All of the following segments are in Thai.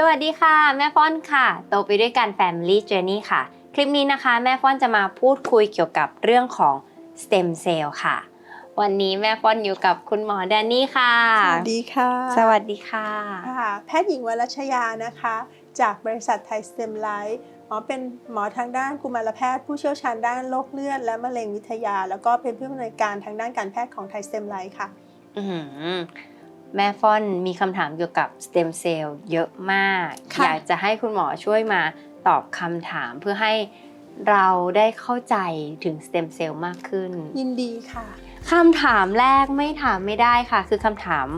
สวัสดีค่ะ แม่ฟ้อนค่ะโตไปด้วยกัน Family Journey ค่ะ คลิปนี้นะคะ แม่ฟ้อนจะมาพูดคุยเกี่ยวกับเรื่องของ stem cell ค่ะ วันนี้แม่ฟ้อนอยู่กับคุณหมอแดนนี่ค่ะ สวัสดีค่ะ สวัสดีค่ะค่ะ แพทย์หญิงวรัชยานะคะ จากบริษัทไทยสเต็มไลท์หมอเป็นหมอทางด้านกุมารแพทย์ ผู้เชี่ยวชาญด้านโรคเลือดและมะเร็งวิทยา แล้วก็เป็นผู้อำนวยการทางด้านการแพทย์ของไทยสเต็มไลท์ค่ะ อื้อหือ แม่ฟ้อนมีคำถามเกี่ยวกับ stem cell เยอะมาก ค่ะ อยากจะให้คุณหมอช่วยมาตอบคำถามเพื่อให้เราได้เข้าใจถึง stem cell มากขึ้น ยินดีค่ะ คำถามแรกไม่ถามไม่ได้ค่ะ คือคำถาม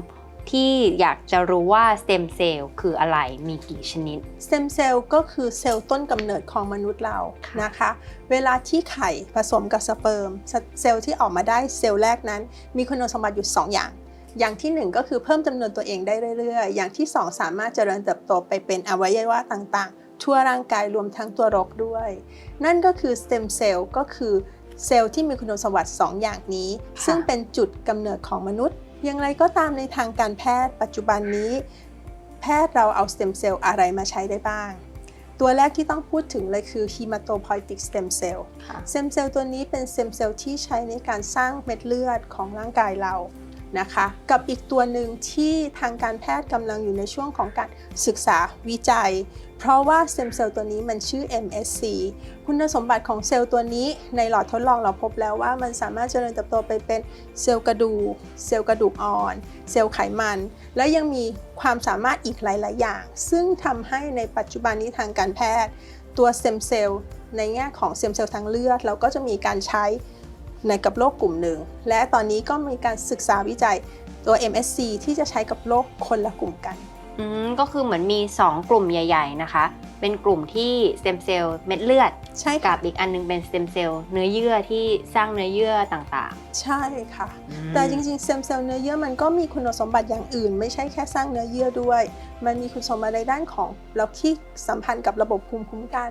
ที่อยากจะรู้ว่า stem cell คืออะไรมีกี่ชนิด สเต็มเซลล์ก็คือเซลล์ต้นกำเนิดของมนุษย์เราค่ะนะคะ เวลาที่ไข่ผสมกับสเปิร์มสเซลล์ที่ออกมาได้เซลล์แรกนั้น มีคุณสมบัติอยู่ 2 อย่าง อย่างที่ 1 ก็คือเพิ่มจำนวนตัวเองได้เรื่อยๆ อย่างที่ 2 สามารถเจริญเติบโตไปเป็นอวัยวะต่างๆ ทั่วร่างกายรวมทั้งตัวรกด้วย นั่นก็คือสเต็มเซลล์ก็คือเซลล์ที่มีคุณสมบัติ 2 อย่างนี้ค่ะซึ่งเป็นจุดกำเนิดของมนุษย์ อย่างไรก็ตามในทางการแพทย์ ปัจจุบันนี้ แพทย์เราเอาสเต็มเซลล์อะไรมาใช้ได้บ้างตัวแรกที่ต้องพูดถึงเลยคือ hematopoietic stem cell ค่ะสเต็มเซลล์ตัวนี้เป็นสเต็มเซลล์ที่ใช้ในการสร้างเม็ดเลือดของร่างกายเรา นะคะ กับอีกตัวหนึ่งที่ทางการแพทย์กำลังอยู่ในช่วงของการศึกษาวิจัย เพราะว่าสเต็มเซลล์ตัวนี้มันชื่อ MSC คุณสมบัติของเซลล์ตัวนี้ในหลอดทดลองเราพบแล้วว่ามันสามารถเจริญเติบโตไปเป็นเซลล์กระดูก เซลล์กระดูกอ่อน เซลล์ไขมัน และยังมีความสามารถอีกหลาย ๆ อย่าง ซึ่งทำให้ในปัจจุบันนี้ทางการแพทย์ ตัวสเต็มเซลล์ในแง่ของสเต็มเซลล์ทางเลือดเราก็จะมีการใช้ ในกับโรคกลุ่มหนึ่ง และตอนนี้ก็มีการศึกษาวิจัยตัว MSC ที่จะใช้กับโรคคนละกลุ่มกันอืมก็คือเหมือนมี 2 กลุ่มใหญ่ ๆ นะคะ เป็นกลุ่มที่ stem cell เม็ดเลือด ใช่กัค่ะบอีกอันนึงเป็น stem cell เนื้อเยื่อที่สร้างเนื้อเยื่อต่างใช่ค่ะๆแต่จริงๆสเต็มเซลล์เนื้อเยื่อมันก็มีคุณสมบัติอย่างอื่น ไม่ใช่แค่สร้างเนื้อเยื่อด้วย มันมีคุณสมบัติในด้านของระบบที่สัมพันธ์กับระบบภูมิคุ้มกัน